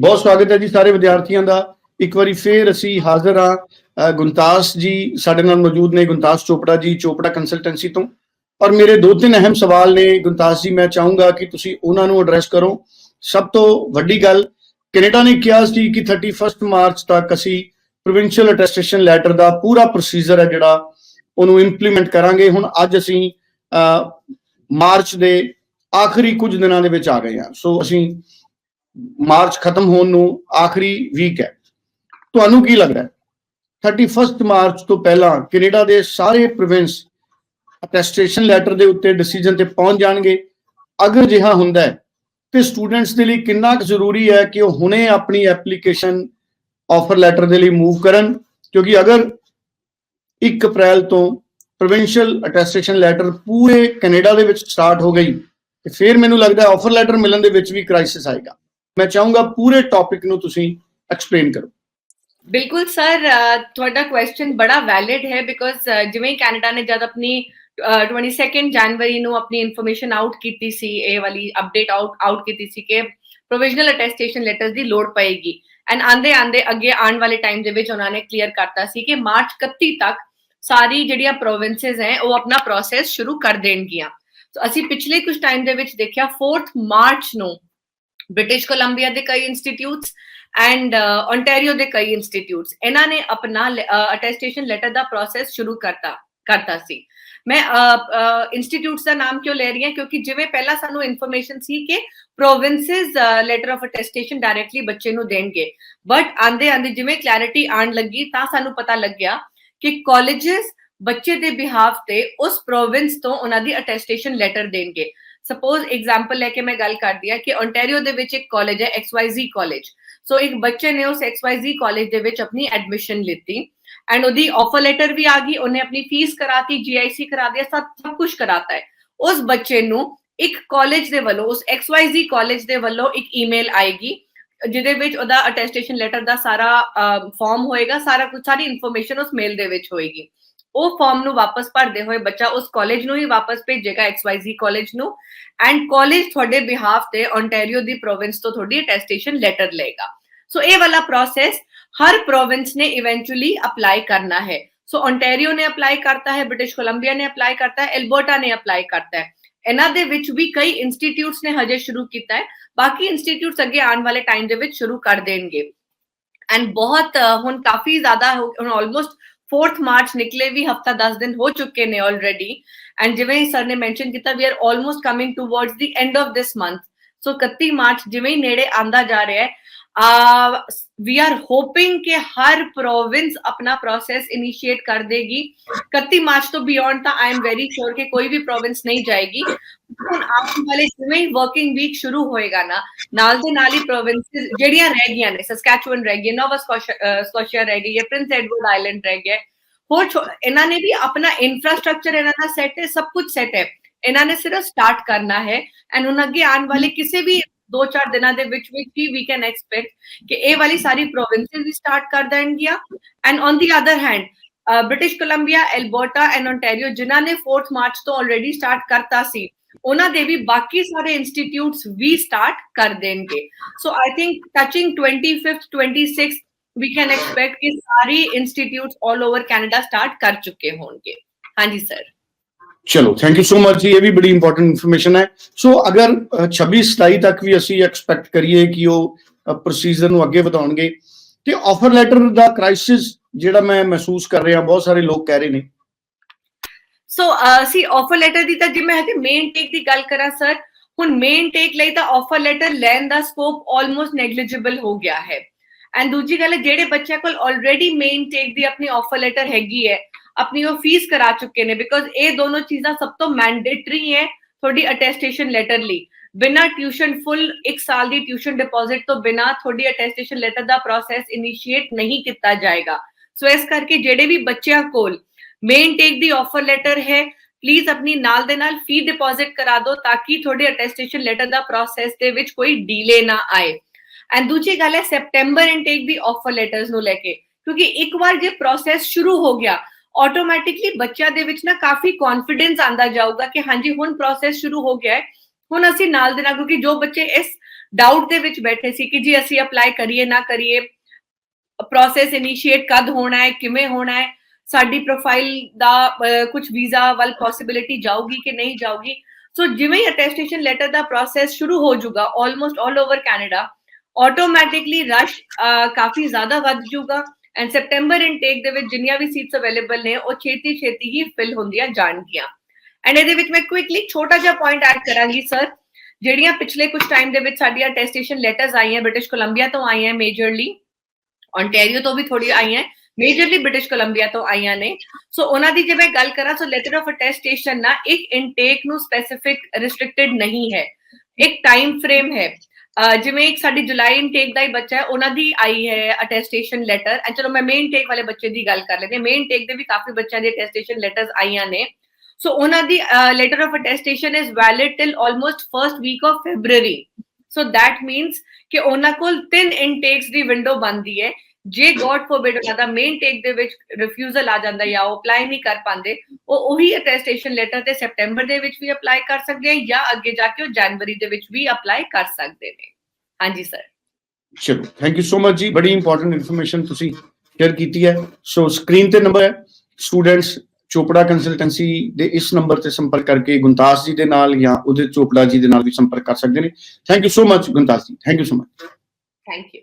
ਬਹੁਤ ਸਵਾਗਤ ਹੈ ਜੀ ਸਾਰੇ ਵਿਦਿਆਰਥੀਆਂ ਦਾ। ਇੱਕ ਵਾਰੀ ਫੇਰ ਅਸੀਂ ਹਾਜ਼ਰ ਹਾਂ ਅ, ਗੁਣਤਾਸ ਜੀ ਸਾਡੇ ਨਾਲ ਮੌਜੂਦ ਨੇ ਗੁਣਤਾਸ ਚੋਪੜਾ ਜੀ ਚੋਪੜਾ ਕੰਸਲਟੈਂਸੀ ਤੋਂ। ਔਰ ਮੇਰੇ ਦੋ ਤਿੰਨ ਅਹਿਮ ਸਵਾਲ ਨੇ ਗੁਣਤਾਸ ਜੀ ਮੈਂ ਚਾਹੂੰਗਾ ਕਿ ਤੁਸੀਂ ਉਹਨਾਂ ਨੂੰ ਐਡਰੈਸ ਕਰੋ। ਸਭ ਤੋਂ ਵੱਡੀ ਗੱਲ ਕੈਨੇਡਾ ਨੇ ਕਿਹਾ ਸੀ ਕਿ 31 ਮਾਰਚ ਤੱਕ ਅਸੀਂ ਪ੍ਰੋਵਿੰਸ਼ੀਅਲ ਅਟੈਸਟੇਸ਼ਨ ਲੈਟਰ ਦਾ ਪੂਰਾ ਪ੍ਰੋਸੀਜਰ ਹੈ ਜਿਹੜਾ ਉਹਨੂੰ ਇੰਪਲੀਮੈਂਟ ਕਰਾਂਗੇ। ਹੁਣ ਅੱਜ ਅਸੀਂ ਅ, ਮਾਰਚ ਦੇ ਆਖਰੀ ਕੁਝ ਦਿਨਾਂ ਦੇ ਵਿੱਚ ਆ ਗਏ ਹਾਂ। ਸੋ ਅਸੀਂ ਮਾਰਚ ਖਤਮ ਹੋਣ ਨੂੰ ਆਖਰੀ ਵੀਕ ਹੈ। ਤੁਹਾਨੂੰ ਕੀ ਲੱਗਦਾ ਹੈ? 31 ਮਾਰਚ ਤੋਂ ਪਹਿਲਾਂ ਕੈਨੇਡਾ ਦੇ ਸਾਰੇ ਪ੍ਰੋਵਿੰਸ ਅਟੈਸਟੇਸ਼ਨ ਲੈਟਰ ਦੇ ਉੱਤੇ ਡਿਸੀਜਨ ਤੇ ਪਹੁੰਚ ਜਾਣਗੇ। ਅਗਰ ਜਿਹਾ ਹੁੰਦਾ ਹੈ, ਤੇ ਸਟੂਡੈਂਟਸ ਦੇ ਲਈ ਕਿੰਨਾ ਕੁ ਜ਼ਰੂਰੀ ਹੈ ਕਿ ਉਹ ਹੁਣੇ ਆਪਣੀ ਐਪਲੀਕੇਸ਼ਨ ਆਫਰ ਲੈਟਰ ਦੇ ਲਈ ਮੂਵ ਕਰਨ? ਕਿਉਂਕਿ ਅਗਰ 1 ਅਪ੍ਰੈਲ ਤੋਂ ਪ੍ਰੋਵਿੰਸ਼ੀਅਲ ਅਟੈਸਟੇਸ਼ਨ ਲੈਟਰ ਪੂਰੇ ਕੈਨੇਡਾ ਦੇ ਵਿੱਚ ਸਟਾਰਟ ਹੋ ਗਈ, ਤੇ ਫਿਰ ਮੈਨੂੰ ਲੱਗਦਾ ਆਫਰ ਲੈਟਰ ਮਿਲਣ ਦੇ ਵਿੱਚ ਵੀ ਕ੍ਰਾਈਸਿਸ ਆਏਗਾ। ਮੈਂ ਚਾਹੂੰਗਾ ਪੂਰੇ ਟੌਪਿਕ ਨੂੰ ਤੁਸੀਂ ਐਕਸਪਲੇਨ ਕਰੋ। ਬਿਲਕੁਲ ਸਰ ਤੁਹਾਡਾ ਕੁਐਸਚਨ ਬੜਾ ਵੈਲਿਡ ਹੈ ਬਿਕੋਜ਼ ਜਿਵੇਂ ਕੈਨੇਡਾ ਨੇ ਜਦ ਆਪਣੀ ਅਹ, 22 ਜਨਵਰੀ ਨੂੰ ਆਪਣੀ ਇਨਫੋਰਮੇਸ਼ਨ ਆਊਟ ਕੀਤੀ ਸੀ ਇਹ ਵਾਲੀ ਅਪਡੇਟ ਆਊਟ ਆਊਟ ਕੀਤੀ ਸੀ ਕਿ ਪ੍ਰੋਵੀਜ਼ਨਲ ਅਟੈਸਟੇਸ਼ਨ ਲੈਟਰਸ ਦੀ ਲੋੜ ਪਏਗੀ। ਐਂਡ ਆਂਦੇ ਆਂਦੇ ਅੱਗੇ ਆਉਣ ਵਾਲੇ ਟਾਈਮ ਦੇ ਵਿੱਚ ਉਹਨਾਂ ਨੇ ਕਲੀਅਰ ਕਰਤਾ ਸੀ ਕਿ ਮਾਰਚ 31 ਤੱਕ ਸਾਰੀ ਜਿਹੜੀਆਂ ਪ੍ਰੋਵਿੰਸਸ ਹੈ ਉਹ ਆਪਣਾ ਪ੍ਰੋਸੈਸ ਸ਼ੁਰੂ ਕਰ ਦੇਣਗੀਆਂ। ਸੋ ਅਸੀਂ ਪਿਛਲੇ ਕੁਝ ਟਾਈਮ ਦੇ ਵਿੱਚ ਦੇਖਿਆ 4th ਮਾਰਚ ਨੂੰ ਬ੍ਰਿਟਿਸ਼ ਕੋਲੰਬੀਆ ਦੇ ਕਈ ਇੰਸਟੀਟਿਊਟਸ ਐਂਡ uh, ontario ਦੇ ਕਈ ਇੰਸਟੀਟਿਊਟਸ ਇਹਨਾਂ ਨੇ ਆਪਣਾ ਅਟੈਸਟੇਸ਼ਨ ਲੈਟਰ ਦਾ ਪ੍ਰੋਸੈਸ ਸ਼ੁਰੂ ਕਰਤਾ ਕਰਤਾ ਸੀ। ਮੈਂ ਇੰਸਟੀਟਿਊਟਸ ਦਾ ਨਾਮ ਕਿਉਂ ਲੈ ਰਹੀ ਹਾਂ? ਕਿਉਂਕਿ ਜਿਵੇਂ ਪਹਿਲਾਂ ਸਾਨੂੰ ਇਨਫੋਰਮੇਸ਼ਨ ਸੀ ਕਿ provinces letter of attestation directly ਬੱਚੇ ਨੂੰ ਦੇਣਗੇ। ਬਟ ਆਂਦੇ ਆਂਦੇ ਜਿਵੇਂ ਕਲੈਰਿਟੀ ਆਣ ਲੱਗੀ ਤਾਂ ਸਾਨੂੰ ਪਤਾ ਲੱਗਿਆ ਕਿ ਕਾਲਜਸ ਬੱਚੇ ਦੇ ਬਿਹਾਫ ਤੇ ਉਸ ਪ੍ਰੋਵਿੰਸ ਤੋਂ ਉਹਨਾਂ ਦੀ ਅਟੈਸਟੇਸ਼ਨ ਲੈਟਰ ਦੇਣਗੇ। ਸਪੋਜ਼ ਐਗਜ਼ਾਮਪਲ ਲੈ ਕੇ ਮੈਂ ਗੱਲ ਕਰਦੀ ਆ ਕਿ ontario ਦੇ ਵਿੱਚ ਇੱਕ ਕਾਲਜ ਹੈ XYZ ਕਾਲਜ ਸੋ ਇੱਕ ਬੱਚੇ ਨੇ ਉਸ XYZ ਕਾਲਜ ਦੇ ਵਿੱਚ ਆਪਣੀ ਐਡਮਿਸ਼ਨ ਲਿੱਤੀ ਐਂਡ ਉਹਦੀ ਆਫਰ ਲੈਟਰ ਵੀ ਆ ਗਈ, ਉਹਨੇ ਆਪਣੀ ਫੀਸ ਕਰਾਤੀ GIC ਕਰਾ ਦਿਆ ਸਭ ਸਭ ਕੁਝ ਕਰਾਤਾ ਹੈ। ਉਸ ਬੱਚੇ ਨੂੰ ਇੱਕ ਕਾਲਜ ਦੇ ਵੱਲੋਂ, ਉਸ XYZ ਕਾਲਜ ਦੇ ਵੱਲੋਂ ਇੱਕ ਈਮੇਲ ਆਏਗੀ, ਜਿਹਦੇ ਵਿੱਚ ਉਹਦਾ ਅਟੈਸਟੇਸ਼ਨ ਲੈਟਰ ਦਾ ਸਾਰਾ ਫਾਰਮ ਹੋਏਗਾ, ਸਾਰਾ ਕੁਝ ਸਾਰੀ ਇਨਫੋਰਮੇਸ਼ਨ ਉਸ ਮੇਲ ਦੇ ਵਿੱਚ ਹੋਏਗੀ। ਉਹ ਫਾਰਮ ਨੂੰ ਵਾਪਸ ਭਰਦੇ ਹੋਏ ਬੱਚਾ ਉਸ ਕਾਲਜ ਨੂੰ ਹੀ ਵਾਪਸ ਭੇਜੇਗਾ XYZ ਕਾਲਜ ਨੂੰ ਐਂਡ ਕਾਲਜ ਤੁਹਾਡੇ ਬਿਹਾਫ ਤੇ ontario ਦੀ ਪ੍ਰੋਵਿੰਸ ਤੋਂ ਤੁਹਾਡੀ ਅਟੈਸਟੇਸ਼ਨ ਲੈਟਰ ਲਏਗਾ। ਸੋ ਇਹ ਵਾਲਾ ਪ੍ਰੋਸੈਸ ਹਰ ਪ੍ਰੋਵਿੰਸ ਨੇ ਇਵੈਂਚੁਅਲੀ ਅਪਲਾਈ ਕਰਨਾ ਹੈ। ਸੋ ontario ਨੇ ਅਪਲਾਈ ਕਰਤਾ ਹੈ ਬ੍ਰਿਟਿਸ਼ ਕੋਲੰਬੀਆ ਨੇ ਅਪਲਾਈ ਕਰਤਾ ਹੈ ਐਲਬਰਟਾ ਨੇ ਅਪਲਾਈ ਕਰਤਾ ਹੈ। ਇਹਨਾਂ ਦੇ ਵਿੱਚ ਵੀ ਕਈ ਇੰਸਟੀਟਿਊਟਸ ਨੇ ਹਜੇ ਸ਼ੁਰੂ ਕੀਤਾ ਹੈ, ਬਾਕੀ ਇੰਸਟੀਟਿਊਟਸ ਅੱਗੇ ਆਉਣ ਵਾਲੇ ਟਾਈਮ ਦੇ ਵਿੱਚ ਸ਼ੁਰੂ ਕਰ ਦੇਣਗੇ। ਐਂਡ ਬਹੁਤ ਹੁਣ ਕਾਫੀ ਜ਼ਿਆਦਾ ਹੁਣ ਆਲਮੋਸਟ 4th ਮਾਰਚ ਨਿਕਲੇ ਵੀ ਹਫਤਾ 10 ਦਿਨ ਹੋ ਚੁੱਕੇ ਨੇ ਆਲਰੇਡੀ ਐਂਡ ਜਿਵੇਂ ਹੀ ਸਰ ਨੇ ਮੈਂਸ਼ਨ ਕੀਤਾ we are almost coming towards the end of this month so 31 March ਜਿਵੇਂ ਹੀ ਨੇੜੇ ਆਂਦਾ ਜਾ ਰਿਹਾ ਹੈ ਆ ਵੀ ਆਰ ਹੋਪਿੰਗ ਕਿ ਹਰ ਪ੍ਰੋਵਿੰਸ ਆਪਣਾ ਪ੍ਰੋਸੈਸ ਇਨੀਸ਼ੀਏਟ ਕਰ ਦੇਗੀ। 31 ਮਾਰਚ ਤੋਂ ਬਿਯੋਂਡ ਤਾਂ ਆਈ ਐਮ ਵੈਰੀ ਸ਼ੋਰ ਕਿ ਕੋਈ ਵੀ ਪ੍ਰੋਵਿੰਸ ਜਾਏਗੀ। ਹੁਣ ਆਉਣ ਵਾਲੇ ਜਿਵੇਂ ਹੀ ਵਰਕਿੰਗ ਵੀਕ ਸ਼ੁਰੂ ਹੋਏਗਾ ਨਾ। ਨਾਲ ਦੇ ਨਾਲ ਹੀ ਪ੍ਰੋਵਿੰਸਸ ਜਿਹੜੀਆਂ ਰਹਿ ਗਈਆਂ ਨੇ ਸਸਕੈਚੁਅਨ ਰਹਿ ਗਈ ਹੈ, ਨੋਵਾ ਸਕੋਸ਼ੀਆ ਰਹਿ ਗਈ ਹੈ ਪ੍ਰਿੰਸ ਐਡਵਰਡ ਆਈਲੈਂਡ ਰਹਿ ਗਿਆ ਹੋਰ ਇਹਨਾਂ ਨੇ ਵੀ ਆਪਣਾ ਇਨਫਰਾਸਟ੍ਰਕਚਰ ਇਹਨਾਂ ਦਾ ਸੈਟ ਹੈ ਸਭ ਕੁਝ ਸੈਟ ਹੈ। ਇਹਨਾਂ ਨੇ ਸਿਰਫ ਸਟਾਰਟ ਕਰਨਾ ਹੈ। ਐਂਡ ਹੁਣ ਅੱਗੇ ਆਉਣ ਵਾਲੇ ਕਿਸੇ ਵੀ 2-4 ਦਿਨਾਂ ਦੇ ਵਿੱਚ ਵਿੱਚ ਵੀ ਵੀ ਕੈਨ ਐਕਸਪੈਕਟ ਕਿ ਇਹ ਵਾਲੀ ਸਾਰੀ ਪ੍ਰੋਵਿੰਸਸ ਵੀ ਸਟਾਰਟ ਕਰ ਦੇਣਗੀਆਂ। And on the other hand British Columbia Alberta and ontario ਜਿਨ੍ਹਾਂ ਨੇ 4th ਮਾਰਚ ਤੋਂ ਆਲਰੇਡੀ ਸਟਾਰਟ ਕਰਤਾ ਸੀ, ਉਹਨਾਂ ਦੇ ਵੀ ਬਾਕੀ ਸਾਰੇ ਇੰਸਟੀਟਿਊਟਸ ਵੀ ਸਟਾਰਟ ਕਰ ਦੇਣਗੇ। So I think touching 25th 26th we can expect ਕਿ ਸਾਰੀ institutes all over Canada start ਕਰ ਚੁੱਕੇ ਹੋਣਗੇ। ਹਾਂਜੀ ਸਰ ਚਲੋ ਥੈਂਕ ਯੂ ਸੋ ਮਚ ਜੀ, ਇਹ ਵੀ ਬੜੀ ਇੰਪੋਰਟੈਂਟ ਇਨਫੋਰਮੇਸ਼ਨ ਹੈ। ਸੋ ਅਗਰ 26 27 ਤੱਕ ਵੀ ਅਸੀਂ ਐਕਸਪੈਕਟ ਕਰੀਏ ਕਿ ਉਹ ਪ੍ਰੋਸੀਜਰ ਨੂੰ ਅੱਗੇ ਵਧਾਉਣਗੇ, ਤੇ ਆਫਰ ਲੈਟਰ ਦਾ ਕ੍ਰਾਈਸਿਸ ਜਿਹੜਾ ਮੈਂ ਮਹਿਸੂਸ ਕਰ ਰਿਹਾ, ਬਹੁਤ ਸਾਰੇ ਲੋਕ ਕਹਿ ਰਹੇ ਨੇ। ਸੋ ਅਸੀਂ ਆਫਰ ਲੈਟਰ ਦੀ ਤਾਂ ਜੇ ਮੈਂ ਹਜੇ ਮੇਨ ਟੇਕ ਦੀ ਗੱਲ ਕਰਾਂ ਸਰ ਹੁਣ ਮੇਨ ਟੇਕ ਲਈ ਤਾਂ ਆਫਰ ਲੈਟਰ ਲੈਣ ਦਾ ਸਕੋਪ ਆਲਮੋਸਟ ਨੈਗਲੀਜੀਬਲ ਹੋ ਗਿਆ ਹੈ। ਐਂਡ ਦੂਜੀ ਗੱਲ ਹੈ, ਜਿਹੜੇ ਬੱਚਿਆਂ ਕੋਲ ਆਲਰੇਡੀ ਮੇਨ ਟੇਕ ਦੀ ਆਪਣੀ ਆਫਰ ਲੈਟਰ ਹੈਗੀ ਹੈ ਆਪਣੀ ਉਹ ਫੀਸ ਕਰਾ ਚੁੱਕੇ ਨੇ ਬਿਕੋਜ਼ ਇਹ ਦੋਨੋਂ ਚੀਜ਼ਾਂ ਸਭ ਤੋਂ ਮੈਂਡੇਟਰੀ ਹੈ ਤੁਹਾਡੀ ਅਟੈਸਟੇਸ਼ਨ ਲੈਟਰ ਲਈ। ਬਿਨਾ ਟਿਊਸ਼ਨ ਫੁੱਲ 1 ਸਾਲ ਦੀ ਟਿਊਸ਼ਨ ਡਿਪੋਜ਼ਿਟ ਤੋਂ ਬਿਨਾ ਤੁਹਾਡੀ ਅਟੈਸਟੇਸ਼ਨ ਲੈਟਰ ਦਾ ਪ੍ਰੋਸੈਸ ਇਨੀਸ਼ੀਏਟ ਨਹੀਂ ਕੀਤਾ ਜਾਏਗਾ। ਸੋ ਇਸ ਕਰਕੇ ਜਿਹੜੇ ਵੀ ਬੱਚਿਆਂ ਕੋਲ ਮੇਨ ਟੇਕ ਦੀ ਆਫਰ ਲੈਟਰ ਹੈ ਪਲੀਜ਼ ਆਪਣੀ ਨਾਲ ਦੇ ਨਾਲ ਫੀ ਡਿਪੋਜ਼ਿਟ ਕਰਾ ਦਿਓ ਤਾਂ ਕਿ ਤੁਹਾਡੇ ਅਟੈਸਟੇਸ਼ਨ ਲੈਟਰ ਦਾ ਪ੍ਰੋਸੈਸ ਦੇ ਵਿੱਚ ਕੋਈ ਡੀਲੇ ਨਾ ਆਏ। ਐਂਡ ਦੂਜੀ ਗੱਲ ਹੈ ਸੈਪਟੈਂਬਰ ਇਨਟੇਕ ਦੀ ਆਫਰ ਲੈਟਰਸ ਨੂੰ ਲੈ ਕੇ। ਕਿਉਂਕਿ ਇੱਕ ਵਾਰ ਜੇ ਪ੍ਰੋਸੈਸ ਸ਼ੁਰੂ ਹੋ ਗਿਆ ਆਟੋਮੈਟਿਕਲੀ ਬੱਚਿਆਂ ਦੇ ਵਿੱਚ ਨਾ ਕਾਫੀ ਕੌਨਫੀਡੈਂਸ ਆਂਦਾ ਜਾਊਗਾ ਕਿ ਹਾਂਜੀ, ਹੁਣ ਪ੍ਰੋਸੈਸ ਸ਼ੁਰੂ ਹੋ ਗਿਆ ਹੈ। ਹੁਣ ਅਸੀਂ ਨਾਲ ਦੇ ਨਾਲ, ਕਿਉਂਕਿ ਜੋ ਬੱਚੇ ਇਸ ਡਾਊਟ ਦੇ ਵਿੱਚ ਬੈਠੇ ਸੀ ਕਿ ਜੀ ਅਸੀਂ ਅਪਲਾਈ ਕਰੀਏ ਨਾ ਕਰੀਏ ਪ੍ਰੋਸੈਸ ਇਨੀਸ਼ੀਏਟ ਕਦ ਹੋਣਾ ਹੈ, ਕਿਵੇਂ ਹੋਣਾ ਹੈ, ਸਾਡੀ ਪ੍ਰੋਫਾਈਲ ਦਾ ਕੁਝ ਵੀਜ਼ਾ ਵੱਲ ਪੋਸਿਬਿਲਿਟੀ ਜਾਊਗੀ ਕਿ ਨਹੀਂ ਜਾਊਗੀ। ਸੋ ਜਿਵੇਂ ਹੀ ਅਟੈਸਟੇਸ਼ਨ ਲੈਟਰ ਦਾ ਪ੍ਰੋਸੈਸ ਸ਼ੁਰੂ ਹੋ ਜਾਊਗਾ almost 올 over Canada automatically rush ਕਾਫੀ ਜ਼ਿਆਦਾ ਵੱਧ ਜਾਊਗਾ। ਐਂਡ ਸੈਪਟੈਂਬਰ ਇਨਟੇਕ ਦੇ ਵਿੱਚ ਜਿੰਨੀਆਂ ਵੀ ਸੀਟਸ ਅਵੇਲੇਬਲ ਨੇ, ਉਹ ਛੇਤੀ ਛੇਤੀ ਹੀ ਫਿਲ ਹੁੰਦੀਆਂ ਜਾਣਗੀਆਂ। ਐਂਡ ਇਹਦੇ ਵਿੱਚ ਮੈਂ ਕੁਇਕਲੀ ਛੋਟਾ ਜਿਹਾ ਪੁਆਇੰਟ ਐਡ ਕਰਾਂਗੀ ਸਰ ਜਿਹੜੀਆਂ ਪਿਛਲੇ ਕੁਝ ਟਾਈਮ ਦੇ ਵਿੱਚ ਸਾਡੀਆਂ ਅਟੈਸਟੇਸ਼ਨ ਲੈਟਰਸ ਆਈਆਂ ਬ੍ਰਿਟਿਸ਼ ਕੋਲੰਬੀਆ ਤੋਂ ਆਈਆਂ ਮੇਜਰਲੀ ontario ਤੋਂ ਵੀ ਥੋੜੀ ਆਈਆਂ ਮੇਜਰਲੀ ਬ੍ਰਿਟਿਸ਼ ਕੋਲੰਬੀਆ ਤੋਂ ਆਈਆਂ ਨੇ। ਸੋ ਉਹਨਾਂ ਦੀ ਜੇ ਮੈਂ ਗੱਲ ਕਰਾਂ ਸੋ ਲੈਟਰ ਆਫ ਅਟੈਸਟੇਸ਼ਨ ਨਾ ਇੱਕ ਇਨਟੇਕ ਨੂੰ ਸਪੈਸਿਫਿਕ ਰਿਸਟ੍ਰਿਕਟਡ ਨਹੀਂ ਹੈ। ਇੱਕ ਟਾਈਮ ਫਰੇਮ ਹੈ। ਜਿਵੇਂ ਇੱਕ ਸਾਡੀ ਜੁਲਾਈ ਇਨਟੇਕ ਦਾ ਹੀ ਬੱਚਾ ਹੈ, ਉਹਨਾਂ ਦੀ ਆਈ ਹੈ ਅਟੈਸਟੇਸ਼ਨ ਲੈਟਰ ਐ ਚਲੋ, ਮੈਂ ਮੇਨ ਟੇਕ ਵਾਲੇ ਬੱਚੇ ਦੀ ਗੱਲ ਕਰ ਲੈਂਦੇ ਮੇਨ ਟੇਕ ਦੇ ਵੀ ਕਾਫੀ ਬੱਚਿਆਂ ਦੀ ਅਟੈਸਟੇਸ਼ਨ ਲੈਟਰਸ ਆਈਆਂ ਨੇ। ਸੋ ਉਹਨਾਂ ਦੀ letter of attestation is valid till almost first week of February so that means ਕਿ ਉਹਨਾਂ ਕੋਲ ਤਿੰਨ ਇਨਟੇਕਸ ਦੀ ਵਿੰਡੋ ਬਣਦੀ ਹੈ। ਜੇ ਗੋਡ ਫੋਰਬਿਡ ਉਹਨਾਂ ਦਾ ਮੇਨ ਟੇਕ ਦੇ ਵਿੱਚ ਰਿਫਿਊਜ਼ਲ ਆ ਜਾਂਦਾ ਜਾਂ ਉਹ ਅਪਲਾਈ ਨਹੀਂ ਕਰ ਪਾਉਂਦੇ ਉਹ ਉਹੀ ਅਟੈਸਟੇਸ਼ਨ ਲੈਟਰ ਤੇ ਸੈਪਟੈਂਬਰ ਦੇ ਵਿੱਚ ਵੀ ਅਪਲਾਈ ਕਰ ਸਕਦੇ ਆ ਜਾਂ ਅੱਗੇ ਜਾ ਕੇ ਉਹ ਜਨਵਰੀ ਦੇ ਵਿੱਚ ਵੀ ਅਪਲਾਈ ਕਰ ਸਕਦੇ ਨੇ। ਹਾਂਜੀ ਸਰ ਚਲੋ ਥੈਂਕ ਯੂ ਸੋ ਮਚ ਜੀ। ਬੜੀ ਇੰਪੋਰਟੈਂਟ ਇਨਫੋਰਮੇਸ਼ਨ ਤੁਸੀਂ ਸ਼ੇਅਰ ਕੀਤੀ ਹੈ। ਸੋ ਸਕਰੀਨ ਤੇ ਨੰਬਰ ਹੈ। ਸਟੂਡੈਂਟਸ ਚੋਪੜਾ ਕੰਸਲਟੈਂਸੀ ਦੇ ਇਸ ਨੰਬਰ ਤੇ ਸੰਪਰਕ ਕਰਕੇ ਗੁੰਤਾਸ ਜੀ ਦੇ ਨਾਲ ਜਾਂ ਉਦਿਤ ਚੋਪੜਾ ਜੀ ਦੇ ਨਾਲ ਵੀ ਸੰਪਰਕ ਕਰ ਸਕਦੇ ਨੇ। Thank you so much Guntas ji. Thank you so much thank you